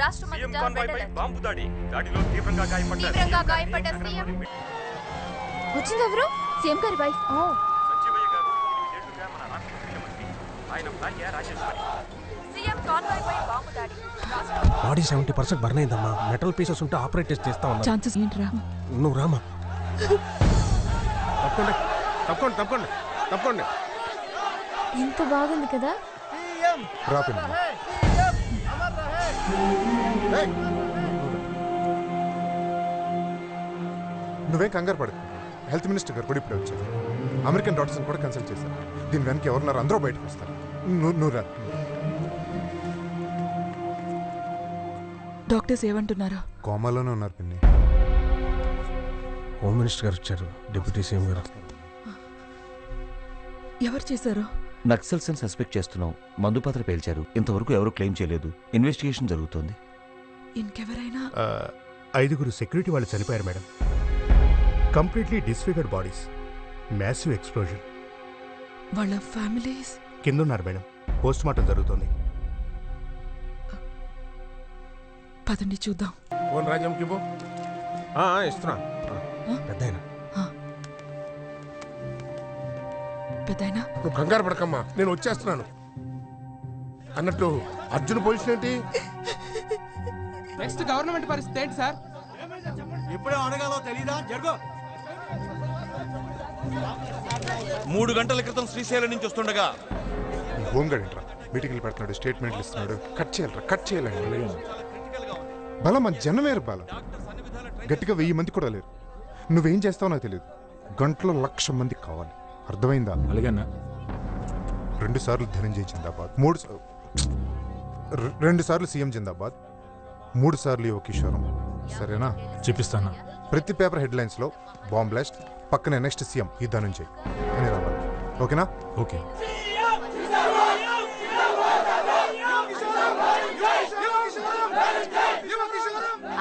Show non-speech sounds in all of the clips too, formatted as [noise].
రాష్ట్రం CM. Bomb దాడి. దాడిలో తీవ్రంగా తీవ్రంగా గాయపడ్డ సీఎం. వచ్చింది ఎవరు? సీఎం గారి వైఫ్. ఓ. సంజీవయ్య గారు ఎనిమిదేళ్ళుగా మన రాష్ట్ర ముఖ్యమంత్రి. ఆయన భార్య రాజేశ్వరి సీఎం కాన్వాయ్ పై బాంబు దాడి. రాష్ట్రం బాడీ సెవెంటీ పర్సెంట్ బర్న్ అయిందమ్మా. మెటల్ పీసెస్ ఉంటే ఆపరేట్ చేస్తా ఉన్నా ఛాన్సెస్ ఏంట్రా నువ్వు రామా? తప్పకుండా తప్పకుండా తప్పకుండా తప్పకుండా. ఎంత బాగుంది కదా? రా పిన్ని. ఏయ్! నువ్వేం కంగారు పడకు. హెల్త్ మినిస్టర్ గారు కూడా ఇప్పుడే వచ్చారు. అమెరికన్ డాక్టర్స్ని కూడా కన్సల్ట్ చేశారు. దీని వెనక ఎవరున్నారు అందరూ బయటకు వస్తారు. నువ్వు నువ్వు రా. డాక్టర్స్ ఏమంటున్నారు? కోమాలోనే ఉన్నారు పిన్ని. హోమ్ మినిస్టర్ గారు వచ్చారు. డిప్యూటీ సీఎం గారు ఎవరు చేశారు? నక్సల్స్ అని సస్పెక్ట్ చేస్తున్నాం. మందుపాత్ర పేల్చారు. ఇంతవరకు ఎవరు క్లెయిమ్ చేయలేదు. ఇన్వెస్టిగేషన్ జరుగుతోంది. ఇంకెవరైనా? ఐదుగురు సెక్యూరిటీ వాళ్ళు చనిపోయారు madam. Completely disfigured bodies. Massive explosion వాళ్ళ ఫ్యామిలీస్? కింద ఉన్నారు మేడం. పోస్ట్ మార్టం జరుగుతోంది. పదండి చూద్దాం. ఇస్తున్నా. పెద్ద పెద్దయినా? నువ్వు కంగారు పడకమ్మా నేను వచ్చేస్తున్నాను. అన్నట్టు అర్జున్ పొజిషన్ ఏంటి? నెక్స్ట్ గవర్నమెంట్ పరిస్థితి ఏంటి సార్? మూడు గంటల క్రితం శ్రీశైలం నుంచి వస్తుండగా. హోంగార్డ్ ఏంట్రా మీటింగ్లు పెడుతున్నాడు స్టేట్మెంట్లు ఇస్తున్నాడు. కట్ చేయాలరా కట్ చేయాలండి బలం మన జనమేరు బలం. గట్టిగా వెయ్యి మంది కూడా లేరు. నువ్వేం చేస్తావో నాకు తెలియదు గంటలో లక్ష మంది కావాలి. అర్థమైందా? అలాగన్నా రెండు సార్లు ధనంజయ్ జిందాబాద్ మూడు రెండు సార్లు సీఎం జిందాబాద్. మూడు సార్లు యువ కిషోరం సరేనా? చూపిస్తాను? ప్రతి పేపర్ హెడ్లైన్స్లో బాంబ్ బ్లాస్ట్ పక్కనే నెక్స్ట్ సీఎం ఈ ధనంజయ్ అని రావాలి. ఓకేనా? ఓకే.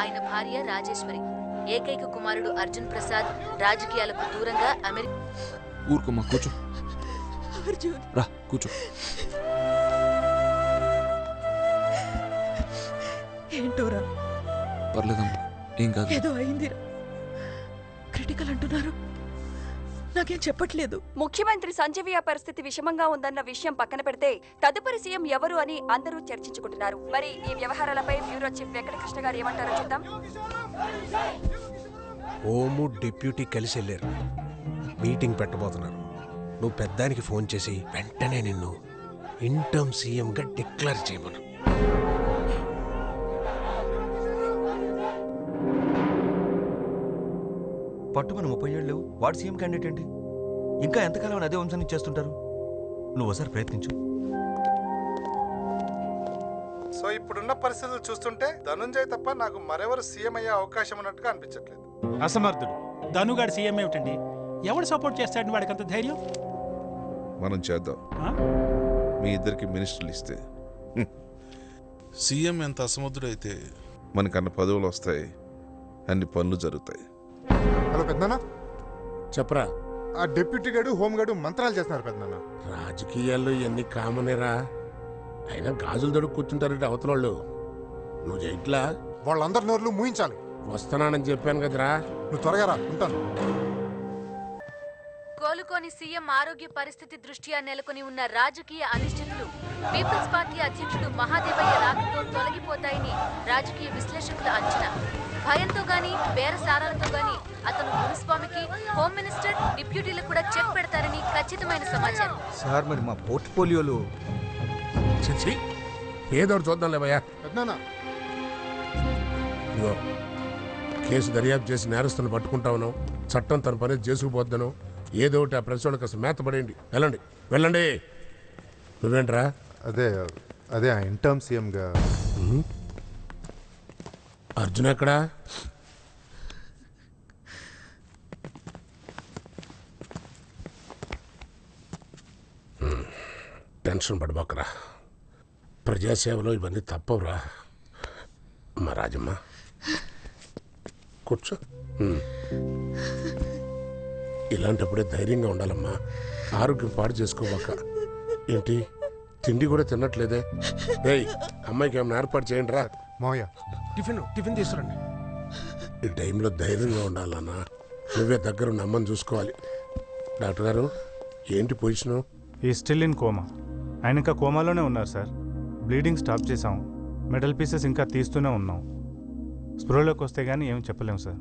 ఆయన భార్య రాజేశ్వరి. ఏకైక కుమారుడు అర్జున్ ప్రసాద్ రాజకీయాలకు దూరంగా అమెరికా ఊరుకోమ్మా కూర్చో రా కూర్చో ఏంటోరా పర్లేదమ్మా ఏం కాదు ఏదో అయిందిరా. క్రిటికల్ అంటున్నారు. నాకేం చెప్పట్లేదు. ముఖ్యమంత్రి సంజీవియ పరిస్థితి విషమంగా ఉందన్న విషయం పక్కన పెడితే తదుపరి సీఎం ఎవరు అని అందరూ చర్చించుకుంటున్నారు. మరి ఈ వ్యవహారాలపై బ్యూరో చీఫ్ వెంకటకృష్ణ గారు ఏమంటారో చూద్దాం. హోము డిప్యూటీ కలిసి వెళ్ళారు మీటింగ్ పెట్టబోతున్నారు. నువ్వు పెద్దానికి ఫోన్ చేసి వెంటనే నిన్ను ఇంటర్మ్ సీఎంగా డిక్లేర్ చేయమను. పట్టుమని ముప్పై ఏళ్ళు లేవు. వాడు సీఎం క్యాండిడేట్ ఏంటి? ఇంకా ఎంతకాలం అదే వంశాన్ని చేస్తుంటారు? నువ్వు ఒకసారి ప్రయత్నించు. సో ఇప్పుడున్న పరిస్థితులు చూస్తుంటే ధనుంజయ్ తప్ప నాకు మరెవరు సీఎం అయ్యే అవకాశం ఉన్నట్టుగా అనిపించట్లేదు. అసమర్థుడు. ధనుగాడు సీఎం ఏమిటండి? ఎవడు సపోర్ట్ చేస్తాడు వాడికి అంత ధైర్యం? మనం చేద్దాం. ఆ? మీ ఇద్దరికి మినిస్టర్లు ఇస్తే. సీఎం ఎంత అసమర్థుడైతే మనకన్న పదవులు వస్తాయి. అన్ని పనులు జరుగుతాయి. హలో పెద్దనా చెప్పరా. ఆ డిప్యూటీ గారు హోమ్ గార్డు మంత్రాలు చేస్తున్నారు పెద్దనా రాజకీయాల్లో ఇవన్నీ కామనేరా. అయినా గాజులు దొడుకు కూర్చుంటారంటే అవతల వాళ్ళు నువ్వు చేయట్లా వాళ్ళందరి నోర్లు మూయించాలి. వస్తున్నానని చెప్పాను కదరా. నువ్వు త్వరగా రా ఉంటాను. కోలుకోని సీఎం ఆరోగ్య పరిస్థితి దృష్ట్యా నెలకొని ఉన్న రాజకీయ అనిశ్చితులు పీపుల్స్ పార్టీ అధ్యక్షుడు మహాదేవయ్య రాకతో తొలగిపోతాయని రాజకీయ విశ్లేషకుల అంచనా. భయంతో గాని బేరసారాలతో గాని అతను మునిస్వామికి హోమ్ మినిస్టర్ డిప్యూటీలకు కూడా చెక్ పెడతారని ఖచ్చితమైన సమాచారం. సార్ మరి మా పోర్ట్ఫోలియోలో ఏదో చూద్దాం లేవయ్యా కేసు దర్యాప్తు చేసి నేరస్తులను పట్టుకుంటా ఉన్నాం చట్టం తన పని చేసుకుపోద్దాను ఏదో ఒకటి ఆ ప్రెస్ వాళ్ళకి అసలు మేత పడేయండి. వెళ్ళండి. వెళ్ళండి. నువ్వేంట్రా? అదే అదే ఆ ఇంటర్మ్ సీఎంగా అర్జున్ ఎక్కడా. టెన్షన్ పడబోకరా ప్రజాసేవలో ఇవన్నీ తప్పవురా. మా రాజమ్మ. కూర్చో. ఇలాంటప్పుడే ధైర్యంగా ఉండాలమ్మా. ఆరోగ్యం పాడు చేసుకోబాక ఏంటి? తిండి కూడా తినట్లేదే? ఏయ్ అమ్మాయికి ఏమైనా ఏర్పాటు చేయండి రా. మావయ్య టిఫిన్ టిఫిన్ తీసుకురండి. ఈ టైంలో ధైర్యంగా ఉండాలన్నా. నువ్వే దగ్గర ఉన్న అమ్మని చూసుకోవాలి. డాక్టర్ గారు ఏంటి పొజిషను? ఈ స్టిల్ ఇన్ కోమా. ఆయన ఇంకా కోమాలోనే ఉన్నారు సార్. బ్లీడింగ్ స్టాప్ చేసాం మెటల్ పీసెస్ ఇంకా తీస్తూనే ఉన్నాం. స్ప్రోలోకి వస్తే కానీ ఏం చెప్పలేము sir.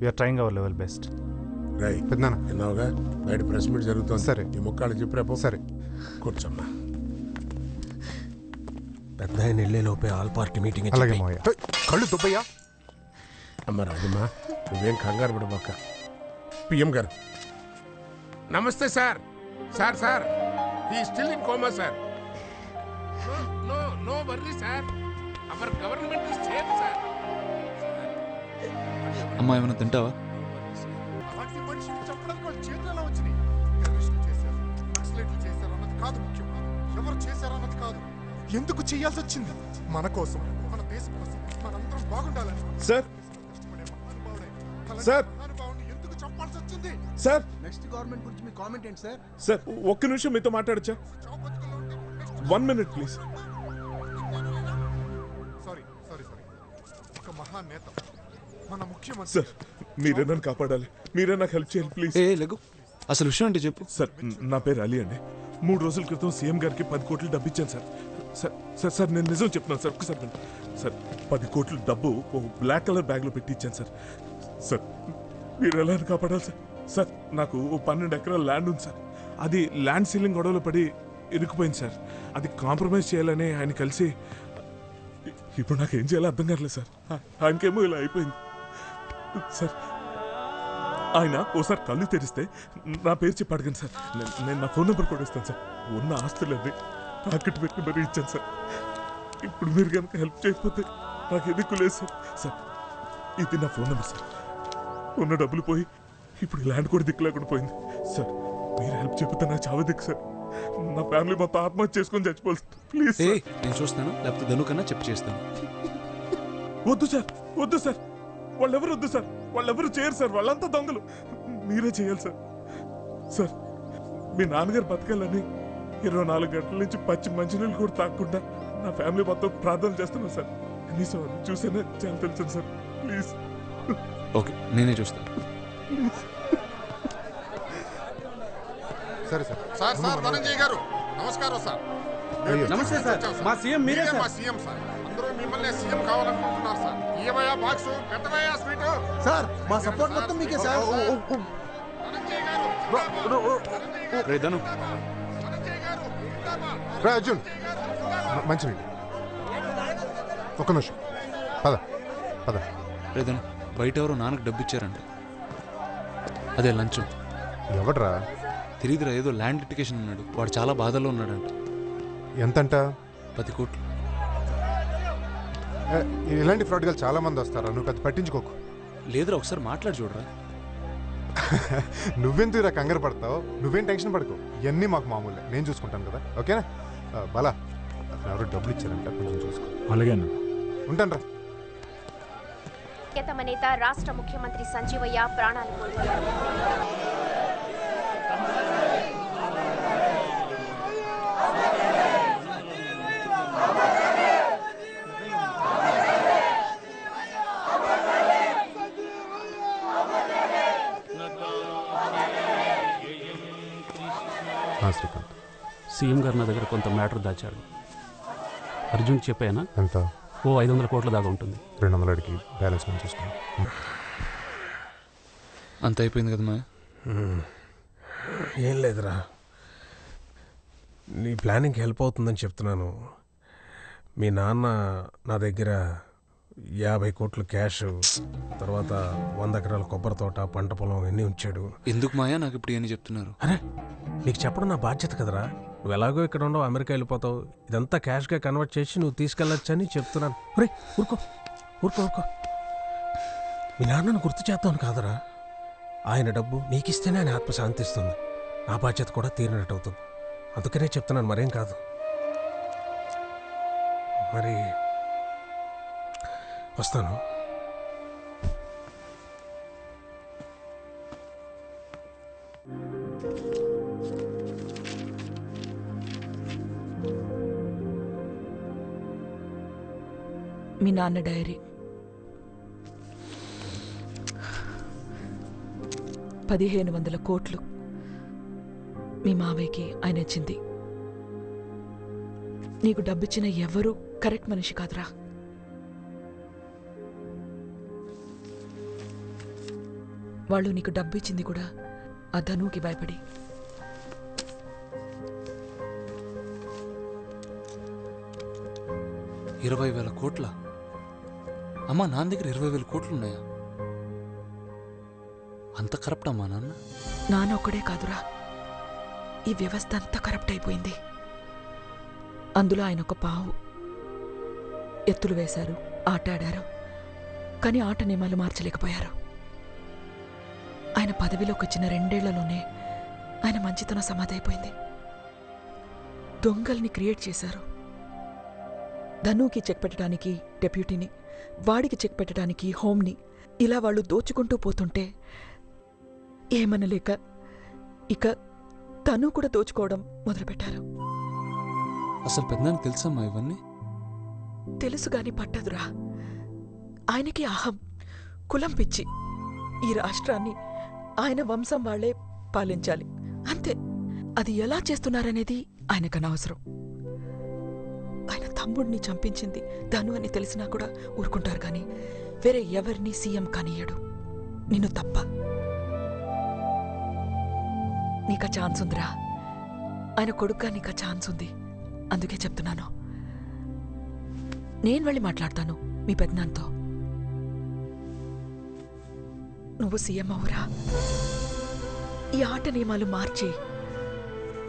We're trying our level best రై పెద్దనాన్న విన్నావుగా? బయట ప్రెస్ మీట్ జరుగుతుంది. సరే. ఈ ముక్కాళ్ళు చెప్పి రేపు. సరే. కూర్చోమ్మా. పెద్ద ఆయన వెళ్ళే లోపే ఆల్ పార్టీ మీటింగ్ ఇచ్చి అలాగే. మావయ్య. కళ్ళు దుబ్బయ్యా. అమ్మ రాజమ్మా నువ్వేం కంగారు పడబోక. పిఎం గారు. నమస్తే సార్. Sir sir. ఈ still in coma sir no no worry sir our government is safe sir అమ్మా ఏమైనా తింటావా? అలాంటి మనిషిని చంపడానికి వాళ్ళ చేతులు ఎలా వచ్చినాయి? టెర్రరిస్టులు చేశారు నక్సలైట్లు చేశారు అన్నది కాదు ముఖ్యం. ఎవరు చేశారు అన్నది కాదు. ఎందుకు చేయాల్సి వచ్చింది? మన కోసం మన దేశం కోసం మనందరం బాగుండాలని. Sir sir. ఎందుకు చంపాల్సి వచ్చింది? సార్ నెక్స్ట్ గవర్నమెంట్ గురించి మీ కామెంట్ ఏంటి సార్ సార్ ఒక్క నిమిషం మీతో మాట్లాడచ్చా? One minute please sorry sorry sorry ఒక మహానేత. మన ముఖ్యమంత్రి. సార్ మీరే నన్ను కాపాడాలి. మీరే నాకు హెల్ప్ చేయాలి ప్లీజ్. ఏ లెగు. అసలు విషయం అంటే చెప్పు. సార్ నా పేరు అలీ అండి. మూడు రోజుల క్రితం సీఎం గారికి పది కోట్లు డబ్బు ఇచ్చాను సార్. సార్ సార్ సార్ నేను నిజం చెప్తున్నాను సార్ ఒకసారి వినండి. సార్ పది కోట్లు డబ్బు ఓ బ్లాక్ కలర్ బ్యాగ్లో పెట్టి ఇచ్చాను సార్. సార్ మీరు ఎలా అని కాపాడాలి సార్? సార్ నాకు ఓ పన్నెండు ఎకరాల ల్యాండ్ ఉంది సార్. అది ల్యాండ్ సీలింగ్ గొడవలో పడి ఇరుక్కుపోయింది సార్. అది కాంప్రమైజ్ చేయాలని ఆయన కలిసి ఇప్పుడు నాకు ఏం చేయాలో అర్థం కావట్లేదు సార్. ఆయనకేమో ఇలా అయిపోయింది. సార్ ఆయన ఓసారి కళ్ళు తెరిస్తే నా పేరు చెప్పి అడగండి సార్. నేను నా ఫోన్ నెంబర్ కూడా ఇస్తాను సార్. ఉన్న ఆస్తులన్నీ తాకట్టు పెట్టి మరీ ఇచ్చాను సార్. ఇప్పుడు మీరు కనుక హెల్ప్ చేయకపోతే నాకు ఎదుకు లేదు సార్? సార్ ఇది నా ఫోన్ నెంబర్ సార్. ఉన్న డబ్బులు పోయి ఇప్పుడు ల్యాండ్ కూడా దిక్కు లేకుండా పోయింది. సార్ మీరు హెల్ప్ చెప్పితే నాకు చావ దిక్కు సార్. నా ఫ్యామిలీ మొత్తం ఆత్మహత్య చేసుకొని చచ్చిపోవాలి ప్లీజ్ నేను చూస్తాను లేకపోతే ధనుకన్నా చెప్పు చేస్తాను. వద్దు సార్ వద్దు సార్. వాళ్ళెవరు వద్దు సార్. వాళ్ళెవరు చేయరు సార్. వాళ్ళంతా దొంగలు. మీరే చేయాలి సార్. సార్ మీ నాన్నగారు బతకాలని ఇరవై నాలుగు గంటల నుంచి పచ్చి మంచినీళ్ళు కూడా తాగకుండా నా ఫ్యామిలీ మొత్తం ప్రార్థన చేస్తున్నాను సార్. కనీసం అది చూసేనే చాలా తెలుసు సార్. ప్లీజ్. ఓకే నేనే చూస్తాను సరే సార్. సార్ సార్ ధనంజయ్ గారు నమస్కారం సార్. నమస్తే సార్. మా సీఎం మీరే మా సీఎం సార్. మిమ్మల్ని సీఎం కావాలనుకుంటున్నారు సార్. ఏమయ్యా బాక్స్? పెట్టవయ్యా స్వీట్? సార్ మా సపోర్ట్ మొత్తం మీకే సార్. రే అర్జున్. మంచి. ఒక్క నిమిషం. పద పద. రే ధను బయట ఎవరో నాన్నకు డబ్బు ఇచ్చారంట. అదే లంచం. ఎవడ్రా? తెలియదురా ఏదో ల్యాండ్ లిటికేషన్ ఉన్నాడు వాడు చాలా బాధలో ఉన్నాడంట. ఎంతంట? పది కోట్లు. ఇలాంటి ఫ్రాడ్గా చాలా మంది వస్తారా. నువ్వు పెద్ద పట్టించుకోకు. లేదురా ఒకసారి మాట్లాడి చూడరా. [laughs] నువ్వెందుకు ఇలా కంగారు పడతావు? నువ్వేం టెన్షన్ పడకు. ఇవన్నీ మాకు మామూలే. నేను చూసుకుంటాను కదా. ఓకేనా? బాలా ఎవరో డబ్బులు ఇచ్చారంట. కొంచెం చూసుకో. అలాగే ఉంటాను రా నేత రాష్ట్ర ముఖ్యమంత్రి సంజీవయ్య ప్రాణాలు కోల్పోయారు. శ్రీకాంత్. సీఎం గారు నా దగ్గర కొంత మ్యాటర్ దాచాడు అర్జున్ చెప్పానా? ఎంత? ఓ ఐదు వందల కోట్ల దాకా ఉంటుంది. రెండు వందల అడిగి బ్యాలెన్స్ మనం చూసుకున్నాం అంత అయిపోయింది కదా మా ఏం లేదురా. నీ ప్లానింగ్కి హెల్ప్ అవుతుందని చెప్తున్నాను. మీ నాన్న నా దగ్గర యాభై కోట్లు క్యాష్ తర్వాత వంద ఎకరాల కొబ్బరి తోట పంట పొలం అన్నీ ఉంచాడు. ఎందుకు మాయా? నాకు ఇప్పుడు ఏమని చెప్తున్నారు. అరే నీకు చెప్పడం నా బాధ్యత కదరా? నువ్వు ఎలాగో ఇక్కడ ఉండవు అమెరికా వెళ్ళిపోతావు. ఇదంతా క్యాష్గా కన్వర్ట్ చేసి నువ్వు తీసుకెళ్ళొచ్చని చెప్తున్నాను. రే ఊరుకో ఊరుకో ఊరుకో. మీ నాన్నను గుర్తు చేద్దామని కాదరా. ఆయన డబ్బు నీకిస్తేనే ఆయన ఆత్మ శాంతిస్తుంది నా బాధ్యత కూడా తీరినట్టు అవుతుంది అందుకనే చెప్తున్నాను మరేం కాదు. మరి వస్తాను. మీ నాన్న డైరీ. పదిహేను వందల కోట్లు మీ మావయ్యకి ఆయన ఇచ్చింది. నీకు డబ్బిచ్చిన ఎవరూ కరెక్ట్ మనిషి కాదురా. వాళ్ళు నీకు డబ్బు ఇచ్చింది కూడా ఆ ధనుకి భయపడి. ఇరవై వేల కోట్ల? అమ్మా నాన్న దగ్గర ఇరవై వేల కోట్లు ఉన్నాయా అంత కరప్ట్ అమ్మా నాన్న. నానొక్కడే కాదురా. ఈ వ్యవస్థ అంతా కరప్ట్ అయిపోయింది. అందులో ఆయన ఒక పావు ఎత్తులు వేశారు ఆట ఆడారు కానీ ఆట నియమాలు మార్చలేకపోయారు. ఆయన పదవిలోకి వచ్చిన రెండేళ్ళలోనే ఆయన మంచితనం సమాధి అయిపోయింది దొంగల్ని క్రియేట్ చేశారు. ధనుకి చెక్ పెట్టడానికి డెప్యూటీని వాడికి చెక్ పెట్టడానికి హోమ్ని ఇలా వాళ్ళు దోచుకుంటూ పోతుంటే ఏమనలేక ఇక తను కూడా దోచుకోవడం మొదలుపెట్టారు. అసలు పెద్దనానికి తెలుసమ్మా ఇవన్నీ? తెలుసు గాని పట్టదురా. ఆయనకి అహం కులం పిచ్చి. ఈ రాష్ట్రాన్ని ఆయన వంశం వాళ్ళే పాలించాలి. అంతే. అది ఎలా చేస్తున్నారనేది ఆయనకు అనవసరం ఆయన తమ్ముడిని చంపించింది ధను అని తెలిసినా కూడా ఊరుకుంటారు కానీ వేరే ఎవరిని సీఎం కానియ్యడు. నిన్ను తప్ప. నీకా ఛాన్స్ ఉందిరా. ఆయన కొడుక్కా నీకా ఛాన్స్ ఉంది. అందుకే చెప్తున్నాను. నేను వెళ్ళి మాట్లాడతాను మీ పెద్దనాన్నతో నువ్వు సీఎం అవురా. ఈ ఆట నియమాలు మార్చి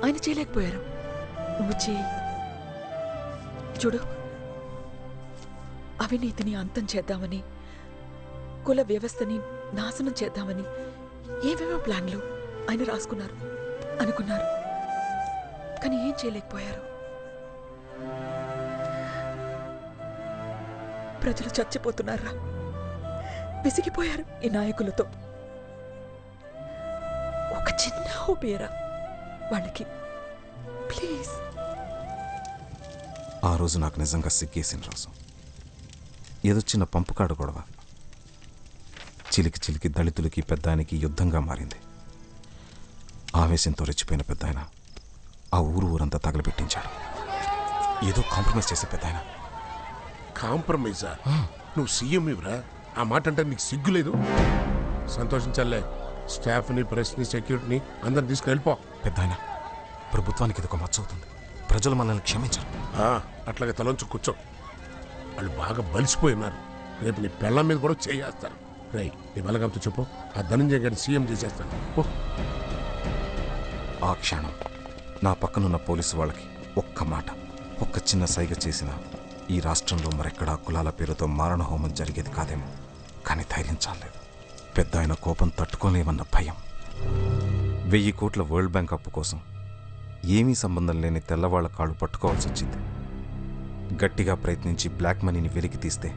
ఆయన చేయలేకపోయారు. నువ్వు చేయి చూడు అవినీతిని అంతం చేద్దామని కుల వ్యవస్థని నాశనం చేద్దామని ఏవేవో ప్లాన్లు ఆయన రాసుకున్నారు అనుకున్నారు. కానీ ఏం చేయలేకపోయారు? ప్రజలు చచ్చిపోతున్నారా? విసిగిపోయారు ఈ నాయకులతో. ఒక చిన్న హోపేరా వాళ్ళకి. ప్లీజ్. ఆ రోజు నాకు నిజంగా సిగ్గేసిన రోజు. ఏదో చిన్న పంపుకాడు గొడవ. చిలికి చిలికి దళితులకి పెద్దాయనకి యుద్ధంగా మారింది. ఆవేశంతో రెచ్చిపోయిన పెద్దాయన ఆ ఊరు ఊరంతా తగలబెట్టించాడు. ఏదో కాంప్రమైజ్ చేసే పెద్దాయన. కాంప్రమైజా? నువ్వు సీఎం ఇవ్వరా? ఆ మాట అంటే నీకు సిగ్గు లేదు? సంతోషించాలే. స్టాఫ్ని ప్రెస్ని సెక్యూరిటీని అందరిని తీసుకెళ్ళిపో. పెద్దాయన ప్రభుత్వానికి ఇది ఒక మచ్చ అవుతుంది. ప్రజలు మనల్ని క్షమించరు. అట్లాగే తలంచు కూర్చో. వాళ్ళు బాగా బలిసిపోయి ఉన్నారు రేపు నీ పెళ్ళం మీద కూడా చేయేస్తారు. రై నీ బలగంతో చెప్పు. ఆ ధనంజయ గారిని సీఎం చేసేస్తాను. ఓ ఆ క్షణం నా పక్కనున్న పోలీసు వాళ్ళకి ఒక్క మాట ఒక్క చిన్న సైగ చేసిన ఈ రాష్ట్రంలో మరెక్కడా కులాల పేరుతో మారణహోమం జరిగేది కాదేమో. కానీ ధైర్యం చాలేదు పెద్ద ఆయన కోపం తట్టుకోలేమన్న భయం. వెయ్యి కోట్ల వరల్డ్ బ్యాంక్ అప్పు కోసం ఏమీ సంబంధం లేని తెల్లవాళ్ళ కాళ్ళు పట్టుకోవాల్సి వచ్చింది. గట్టిగా ప్రయత్నించి బ్లాక్ మనీని వెలికి తీస్తే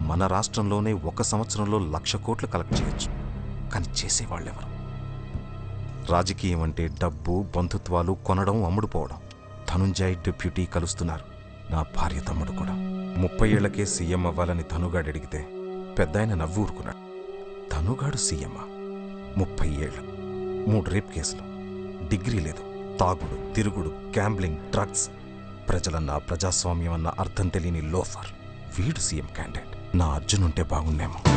మన రాష్ట్రంలోనే ఒక సంవత్సరంలో లక్ష కోట్లు కలెక్ట్ చేయొచ్చు. కానీ చేసేవాళ్ళెవరు? రాజకీయం అంటే డబ్బు బంధుత్వాలు కొనడం అమ్ముడుపోవడం. ధనుంజయ్ డిప్యూటీ కలుస్తున్నారు. నా భార్య తమ్ముడు కూడా. ముప్పై ఏళ్ళకే సీఎం అవ్వాలని ధనుగాడు అడిగితే పెద్దాయన నవ్వు ఊరుకున్నాడు ధనుగాడు సీఎమ్మా ముప్పై ఏళ్ళు. మూడు రేప్ కేసులు. డిగ్రీ లేదు. తాగుడు తిరుగుడు గ్యాంబ్లింగ్ డ్రగ్స్. ప్రజలన్న ప్రజాస్వామ్యం అన్న అర్థం తెలియని లోఫర్. వీడు సీఎం క్యాండిడేట్. నా అర్జున్ ఉంటే బాగుండేమో.